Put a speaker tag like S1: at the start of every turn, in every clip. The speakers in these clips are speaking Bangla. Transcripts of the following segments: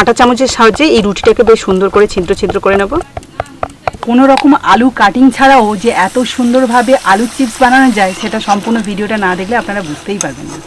S1: কাঁটা চামচের সাহায্যে এই রুটিটাকে বেশ সুন্দর করে ছিদ্র ছিদ্র করে নেব। কোনো রকম আলু কাটিং ছাড়াও যে এত সুন্দরভাবে আলু চিপস বানানো যায়, সেটা সম্পূর্ণ ভিডিওটা না দেখলে আপনারা বুঝতেই পারবেন না।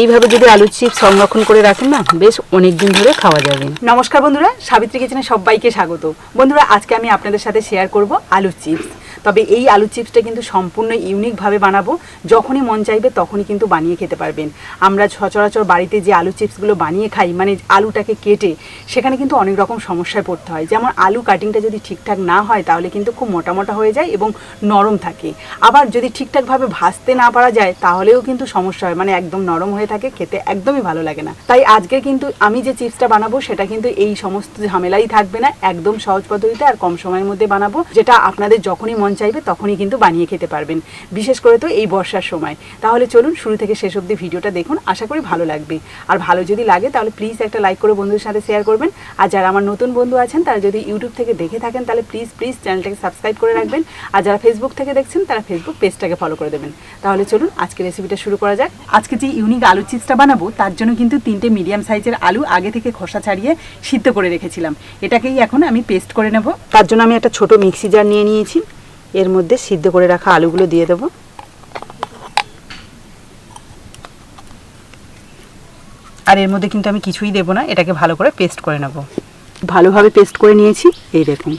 S1: এইভাবে যদি আলুর চিপস সংরক্ষণ করে রাখেন না, বেশ অনেক দিন ধরে খাওয়া যাবে। নমস্কার বন্ধুরা, সাবিত্রী কিচেনে সবাইকে স্বাগত। বন্ধুরা, আজকে আমি আপনাদের সাথে শেয়ার করব আলুর চিপস তবে এই আলুর চিপসটা কিন্তু সম্পূর্ণ ইউনিকভাবে বানাবো। যখনই মন চাইবে তখনই কিন্তু বানিয়ে খেতে পারবেন। আমরা সচরাচর বাড়িতে যে আলু চিপসগুলো বানিয়ে খাই মানে আলুটাকে কেটে, সেখানে কিন্তু অনেক রকম সমস্যায় পড়তে হয়। যেমন আলু কাটিংটা যদি ঠিকঠাক না হয়, তাহলে কিন্তু খুব মোটা মোটা হয়ে যায় এবং নরম থাকে। আবার যদি ঠিকঠাকভাবে ভাজতে না পারা যায়, তাহলেও কিন্তু সমস্যা হয়। মানে একদম নরম হয়ে থাকে, খেতে একদমই ভালো লাগে না। তাই আজকে কিন্তু আমি যে চিপসটা বানাবো, সেটা কিন্তু এই সমস্ত ঝামেলাই থাকবে না। একদম সহজ পদ্ধতিতে আর কম সময়ের মধ্যে বানাবো, যেটা আপনাদের যখনই মন চাইবে তখনই কিন্তু বানিয়ে খেতে পারবেন। বিশেষ করে তো এই বর্ষার সময়। তাহলে চলুন শুরু থেকে শেষ অবধি ভিডিওটা দেখুন, আশা করি ভালো লাগবে। আর ভালো যদি লাগে তাহলে প্লিজ একটা লাইক করে বন্ধুদের সাথে শেয়ার করবেন। আর যারা আমার নতুন বন্ধু আছেন, তারা যদি ইউটিউব থেকে দেখে থাকেন, তাহলে প্লিজ প্লিজ চ্যানেলটাকে সাবস্ক্রাইব করে রাখবেন। আর যারা ফেসবুক থেকে দেখছেন, তারা ফেসবুক পেজটাকে ফলো করে দেবেন। তাহলে চলুন আজকে রেসিপিটা শুরু করা যাক। আজকে যে ইউনিক আলু চিপসটা বানাবো, তার জন্য কিন্তু তিনটে মিডিয়াম সাইজের আলু আগে থেকে খোসা ছাড়িয়ে সিদ্ধ করে রেখেছিলাম। এটাকেই এখন আমি পেস্ট করে নেব। তার জন্য আমি একটা ছোট মিক্সি জার নিয়ে নিয়েছি। এর মধ্যে সিদ্ধ করে রাখা আলুগুলো দিয়ে দেবো। আর এর মধ্যে কিন্তু আমি কিছুই দেবো না, এটাকে ভালো করে পেস্ট করে নেব। ভালোভাবে পেস্ট করে নিয়েছি, এই দেখুন।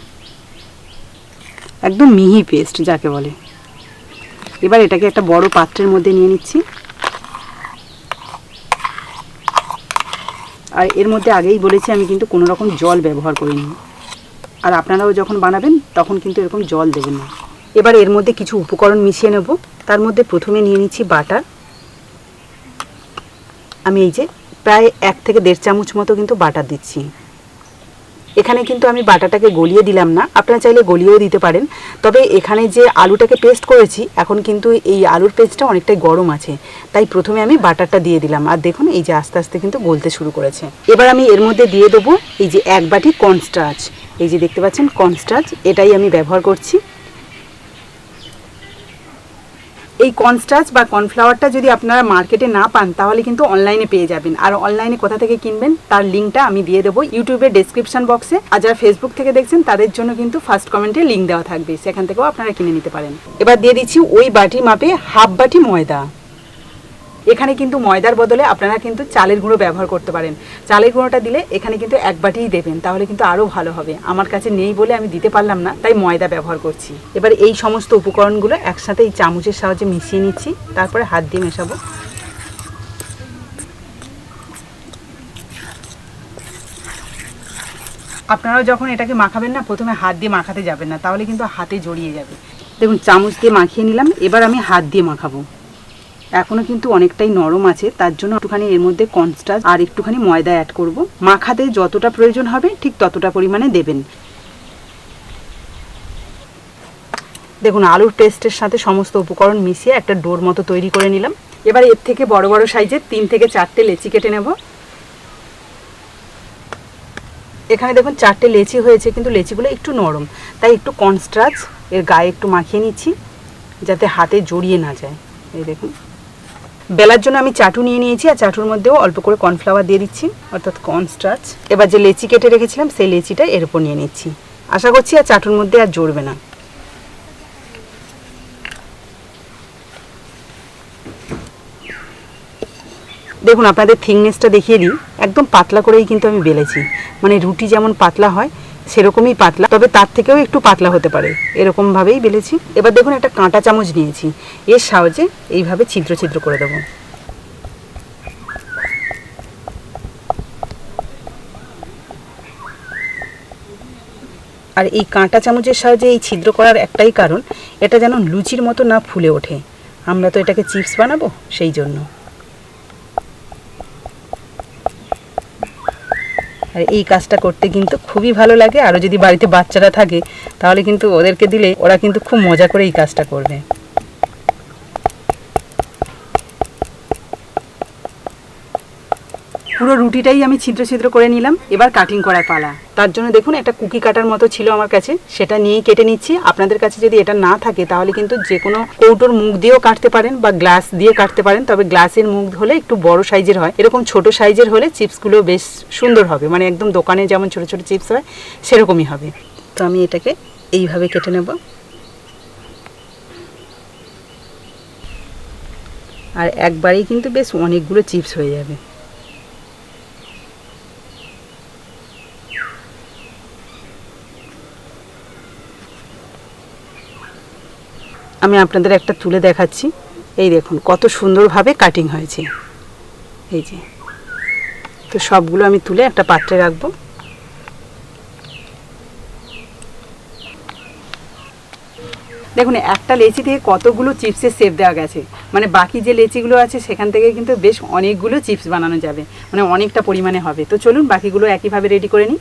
S1: একদম মিহি পেস্ট, যাকে বলে। এবার এটাকে একটা বড় পাত্রের মধ্যে নিয়ে নিচ্ছি। আর এর মধ্যে আগেই বলেছি আমি কিন্তু কোনো রকম জল ব্যবহার করিনি। আর আপনারাও যখন বানাবেন, তখন কিন্তু এরকম জল দেবেন না। এবার এর মধ্যে কিছু উপকরণ মিশিয়ে নেব। তার মধ্যে প্রথমে নিয়ে নিচ্ছি বাটার। আমি এই যে প্রায় এক থেকে দেড় চামচ মতো কিন্তু বাটার দিচ্ছি। এখানে কিন্তু আমি বাটাটাকে গলিয়ে দিলাম না। আপনারা চাইলে গলিয়েও দিতে পারেন। তবে এখানে যে আলুটাকে পেস্ট করেছি, এখন কিন্তু এই আলুর পেস্টটা অনেকটাই গরম আছে। তাই প্রথমে আমি বাটারটা দিয়ে দিলাম। আর দেখুন, এই যে আস্তে আস্তে কিন্তু গলতে শুরু করেছে। এবার আমি এর মধ্যে দিয়ে দেবো এই যে এক বাটি কর্নস্টার্চ। এই যে দেখতে পাচ্ছেন, কর্নস্টার্চ, এটাই আমি ব্যবহার করছি। এই কনস্টার্চ বা কর্নফ্লাওয়ারটা যদি আপনারা মার্কেটে না পান, তাহলে কিন্তু অনলাইনে পেয়ে যাবেন। আর অনলাইনে কোথা থেকে কিনবেন, তার লিঙ্কটা আমি দিয়ে দেবো ইউটিউবের ডেসক্রিপশন বক্সে আর যারা ফেসবুক থেকে দেখছেন, তাদের জন্য কিন্তু ফার্স্ট কমেন্টে লিঙ্ক দেওয়া থাকবে। সেখান থেকেও আপনারা কিনে নিতে পারেন। এবার দিয়ে দিচ্ছি ওই বাটি মাপে হাফ বাটি ময়দা। এখানে কিন্তু ময়দার বদলে আপনারা কিন্তু চালের গুঁড়ো ব্যবহার করতে পারেন। চালের গুঁড়োটা দিলে এখানে কিন্তু এক বাটিই দেবেন, তাহলে কিন্তু আরও ভালো হবে। আমার কাছে নেই বলে আমি দিতে পারলাম না, তাই ময়দা ব্যবহার করছি। এবার এই সমস্ত উপকরণগুলো একসাথে এই চামচের সাহায্যে মিশিয়ে নিচ্ছি, তারপরে হাত দিয়ে মেশাবো। আপনারাও যখন এটাকে মাখাবেন না, প্রথমে হাত দিয়ে মাখাতে যাবেন না, তাহলে কিন্তু হাতে জড়িয়ে যাবে। দেখুন, চামচ দিয়ে মাখিয়ে নিলাম, এবার আমি হাত দিয়ে মাখাবো। এখনও কিন্তু অনেকটাই নরম আছে, তার জন্য একটুখানি এর মধ্যে কনস্টার্চ আর একটুখানি ময়দা অ্যাড করব। মাখাতে যতটা প্রয়োজন হবে, ঠিক ততটা পরিমাণে দেবেন। দেখুন, আলুর পেস্টের সাথে সমস্ত উপকরণ মিশিয়ে একটা ডোর মতো তৈরি করে নিলাম। এবার এর থেকে বড় বড় সাইজের তিন থেকে চারটে লেচি কেটে নেব। এখানে দেখুন, চারটে লেচি হয়েছে, কিন্তু লেচিগুলো একটু নরম। তাই একটু কনস্ট্রাচ এর গায়ে একটু মাখিয়ে নিচ্ছি, যাতে হাতে জড়িয়ে না যায়। এই দেখুন। বেলার জন্য আমি চাটু নিয়ে নিয়েছি, আর চাটুর মধ্যেও অল্প করে কর্নফ্লাওয়ার দিয়ে দিচ্ছি, অর্থাৎ কর্নস্টার্চ এবার যে লেচি কেটে রেখেছিলাম, সেই লেচিটা এর উপর নিয়ে নিচ্ছি। আশা করছি আর চাটুর মধ্যে আর জড়বে না। দেখুন, আপনাদের থিকনেসটা দেখিয়ে দিই। একদম পাতলা করেই কিন্তু আমি বেলেছি। মানে রুটি যেমন পাতলা হয় সেরকমই পাতলা, তবে তার থেকেও একটু পাতলা হতে পারে। এরকমভাবেই বেলেছি। এবার দেখুন, একটা কাঁটা চামচ নিয়েছি। এর সাহায্যে এইভাবে ছিদ্র ছিদ্র করে দেবো। আর এই কাঁটা চামচের সাহায্যে এই ছিদ্র করার একটাই কারণ, এটা যেন লুচির মতো না ফুলে ওঠে। আমরা তো এটাকে চিপস বানাবো সেই জন্য। আর এই কাজটা করতে কিন্তু খুবই ভালো লাগে। আরও যদি বাড়িতে বাচ্চারা থাকে, তাহলে কিন্তু ওদেরকে দিলে ওরা কিন্তু খুব মজা করে এই কাজটা করবে। পুরো রুটিটাই আমি ছিদ্র ছিদ্র করে নিলাম, এবার কাটিং করার পালা। তার জন্য দেখুন, একটা কুকি কাটার মতো ছিল আমার কাছে, সেটা নিয়েই কেটে নিচ্ছি। আপনাদের কাছে যদি এটা না থাকে, তাহলে কিন্তু যে কোনো কৌটোর মুখ দিয়েও কাটতে পারেন বা গ্লাস দিয়ে কাটতে পারেন, তবে গ্লাসের মুখ হলে একটু বড় সাইজের হয়। এরকম ছোট সাইজের হলে চিপসগুলো বেশ সুন্দর হবে মানে একদম দোকানে যেমন ছোট ছোট চিপস হয়, সেরকমই হবে। তো আমি এটাকে এইভাবে কেটে নেব। আর একবারেই কিন্তু বেশ অনেকগুলো চিপস হয়ে যাবে। আমি আপনাদের একটা তুলে দেখাচ্ছি। এই দেখুন, কত সুন্দরভাবে কাটিং হয়েছে। এই যে। তো সবগুলো আমি তুলে একটা পাত্রে রাখব। দেখুন, একটা লেচি থেকে কতগুলো চিপসের সেপ দেওয়া গেছে। মানে বাকি যে লেচিগুলো আছে, সেখান থেকে কিন্তু বেশ অনেকগুলো চিপস বানানো যাবে। মানে অনেকটা পরিমাণে হবে। তো চলুন, বাকিগুলো একইভাবে রেডি করে নিই।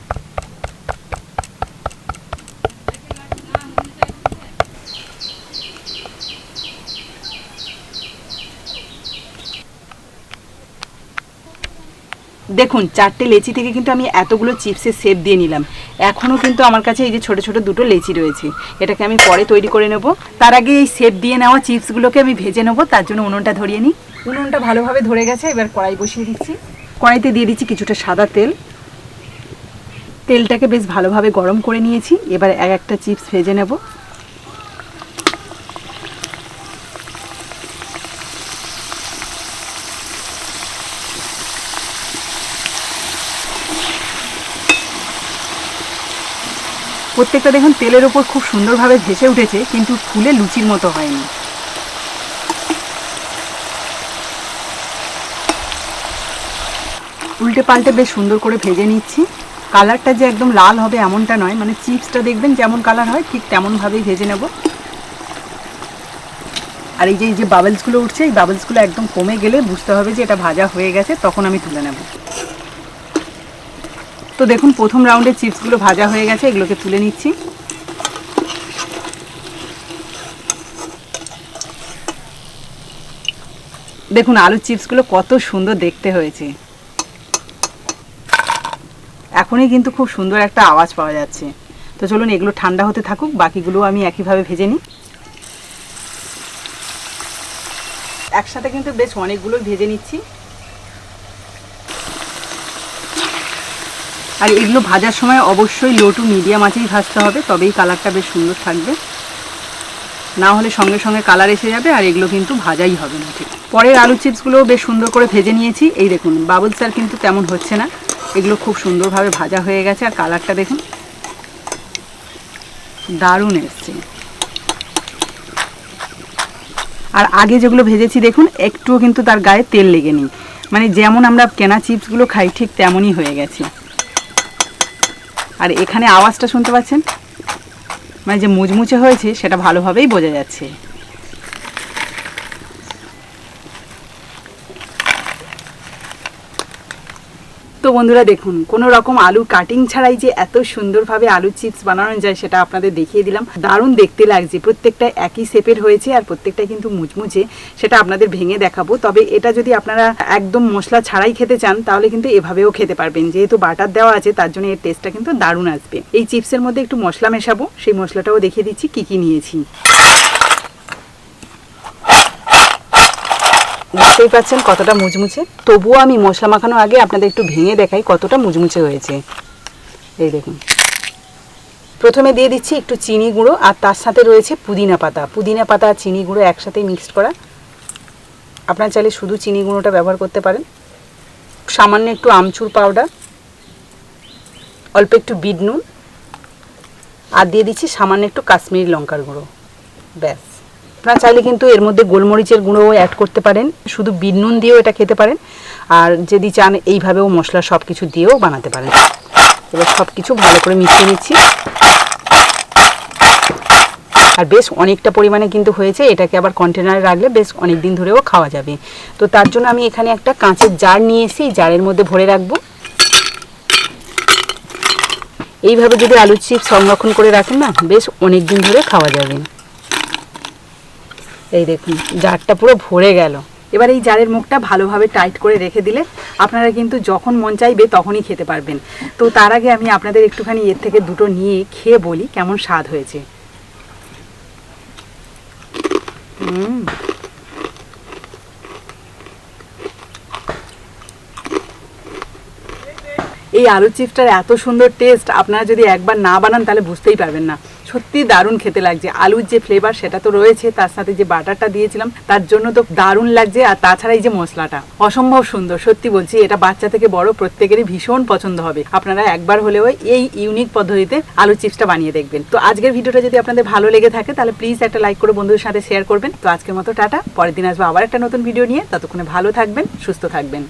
S1: দেখুন, চারটে লেচি থেকে কিন্তু আমি এতগুলো চিপসের শেপ দিয়ে নিলাম। এখনও কিন্তু আমার কাছে এই যে ছোট ছোট দুটো লেচি রয়েছে, এটাকে আমি পরে তৈরি করে নেব। তার আগে এই শেপ দিয়ে নেওয়া চিপসগুলোকে আমি ভেজে নেব, তার জন্য উনুনটা ধরিয়ে নিই। উনুনটা ভালোভাবে ধরে গেছে, এবার কড়াই বসিয়ে দিচ্ছি। কড়াইতে দিয়ে দিচ্ছি কিছুটা সাদা তেল। তেলটাকে বেশ ভালোভাবে গরম করে নিয়েছি, এবার এক একটা চিপস ভেজে নেব। প্রত্যেকটা দেখুন তেলের ওপর খুব সুন্দরভাবে ভেসে উঠেছে, কিন্তু ফুলে লুচির মতো হয়নি। উল্টে পাল্টে বেশ সুন্দর করে ভেজে নিচ্ছি। কালারটা যে একদম লাল হবে এমনটা নয় মানে চিপসটা দেখবেন যেমন কালার হয়, ঠিক তেমনভাবেই ভেজে নেব। আর এই যে এই যে বাবলসগুলো উঠছে, এই বাবলসগুলো একদম কমে গেলে বুঝতে হবে যে এটা ভাজা হয়ে গেছে, তখন আমি তুলে নেব। তো দেখুন, প্রথম রাউন্ডের চিপসগুলো ভাজা হয়ে গেছে, এগুলোকে তুলে নিচ্ছি। দেখুন, আলুর চিপসগুলো কত সুন্দর দেখতে হয়েছে। এখনই কিন্তু খুব সুন্দর একটা আওয়াজ পাওয়া যাচ্ছে। তো চলুন, এগুলো ঠান্ডা হতে থাকুক, বাকিগুলো আমি একইভাবে ভেজে নিই। একসাথে কিন্তু বেশ অনেকগুলো ভেজে নিচ্ছি। আর এগুলো ভাজার সময় অবশ্যই লো টু মিডিয়াম আঁচেই ভাজতে হবে, তবেই কালারটা বেশ সুন্দর থাকবে। না হলে সঙ্গে সঙ্গে কালার এসে যাবে আর এগুলো কিন্তু ভাজাই হবে না ঠিক। পরের আলু চিপসগুলোও বেশ সুন্দর করে ভেজে নিয়েছি। এই দেখুন বাবলস আর কিন্তু তেমন হচ্ছে না। এগুলো খুব সুন্দরভাবে ভাজা হয়ে গেছে আর কালারটা দেখুন। দারুণ এসছে। আর আগে যেগুলো ভেজেছি দেখুন, একটুও কিন্তু তার গায়ে তেল লেগে নেই মানে যেমন আমরা কেনা চিপসগুলো খাই, ঠিক তেমনই হয়ে গেছে। আর এখানে আওয়াজটা শুনতে পাচ্ছেন? মানে যে মুচমুচে হয়েছে সেটা ভালোভাবেই বোঝা যাচ্ছে। তো বন্ধুরা দেখুন, কোনো রকম আলু কাটিং ছাড়াই যে এত সুন্দরভাবে আলু চিপস বানানো যায় সেটা আপনাদের দেখিয়ে দিলাম। দারুণ দেখতে লাগছে, প্রত্যেকটা একই শেপের হয়েছে আর প্রত্যেকটা কিন্তু মুচমুচে, সেটা আপনাদের ভেঙে দেখাবো। তবে এটা যদি আপনারা একদম মশলা ছাড়াই খেতে চান, তাহলে কিন্তু এভাবেও খেতে পারবেন। যেহেতু বাটার দেওয়া আছে, তার জন্য এর টেস্টটা কিন্তু দারুণ আসবে। এই চিপসের মধ্যে একটু মশলা মেশাবো, সেই মশলাটাও দেখিয়ে দিচ্ছি কি কি নিয়েছি। বুঝতেই পাচ্ছেন কতটা মুচমুচে? তবুও আমি মশলা মাখানোর আগে আপনাদের একটু ভেঙে দেখাই কতটা মুচমুচে হয়েছে। এই দেখুন। প্রথমে দিয়ে দিচ্ছি একটু চিনি গুঁড়ো, আর তার সাথে রয়েছে পুদিনা পাতা। পুদিনা পাতা আর চিনি গুঁড়ো একসাথে মিক্সড করা। আপনার চাইলে শুধু চিনি গুঁড়োটা ব্যবহার করতে পারেন। সামান্য একটু আমচুর পাউডার, অল্প একটু বিট নুন, আর দিয়ে দিচ্ছি সামান্য একটু কাশ্মীরি লঙ্কার গুঁড়ো। ব্যাস। আপনারা চাইলে কিন্তু এর মধ্যে গোলমরিচের গুঁড়োও অ্যাড করতে পারেন। শুধু বিট নুন দিয়েও এটা খেতে পারেন। আর যদি চান, এইভাবেও মশলা সব কিছু দিয়েও বানাতে পারেন। এবার সব কিছু ভালো করে মিশিয়ে নিচ্ছি। আর বেশ অনেকটা পরিমাণে কিন্তু হয়েছে। এটাকে আবার কন্টেনারে রাখলে বেশ অনেক দিন ধরেও খাওয়া যাবে। তো তার জন্য আমি এখানে একটা কাঁচের জার নিয়ে এসে জারের মধ্যে ভরে রাখব। এইভাবে যদি আলুর চিপস সংরক্ষণ করে রাখেন না, বেশ অনেক দিন ধরে খাওয়া যাবে। এই দেখুন, জারটা পুরো ভরে গেল। এবার এই জারের মুখটা ভালোভাবে টাইট করে রেখে দিলে আপনারা কিন্তু যখন মন চাইবে তখনই খেতে পারবেন। তো তার আগে আমি আপনাদের একটুখানি এর থেকে দুটো নিয়ে খেয়ে বলি কেমন স্বাদ হয়েছে। এই আলু চিপসটার এত সুন্দর টেস্ট আপনারা যদি একবার না বানান তাহলে বুঝতেই পারবেন না। সত্যি দারুণ খেতে লাগছে। আলুর যে ফ্লেভার সেটা তো রয়েছে, তার সাথে যে বাটারটা দিয়েছিলাম, তার জন্য তো দারুণ লাগছে। আর তাছাড়া এই যে মশলাটা, অসম্ভব সুন্দর। সত্যি বলছি, এটা বাচ্চা থেকে বড় প্রত্যেকেরই ভীষণ পছন্দ হবে। আপনারা একবার হলেও এই ইউনিক পদ্ধতিতে আলু চিপসটা বানিয়ে দেখবেন। তো আজকের ভিডিওটা যদি আপনাদের ভালো লেগে থাকে, তাহলে প্লিজ একটা লাইক করে বন্ধুদের সাথে শেয়ার করবেন। তো আজকের মতো টাটা, পরের দিন আসব আবার একটা নতুন ভিডিও নিয়ে। ততক্ষণে ভালো থাকবেন, সুস্থ থাকবেন।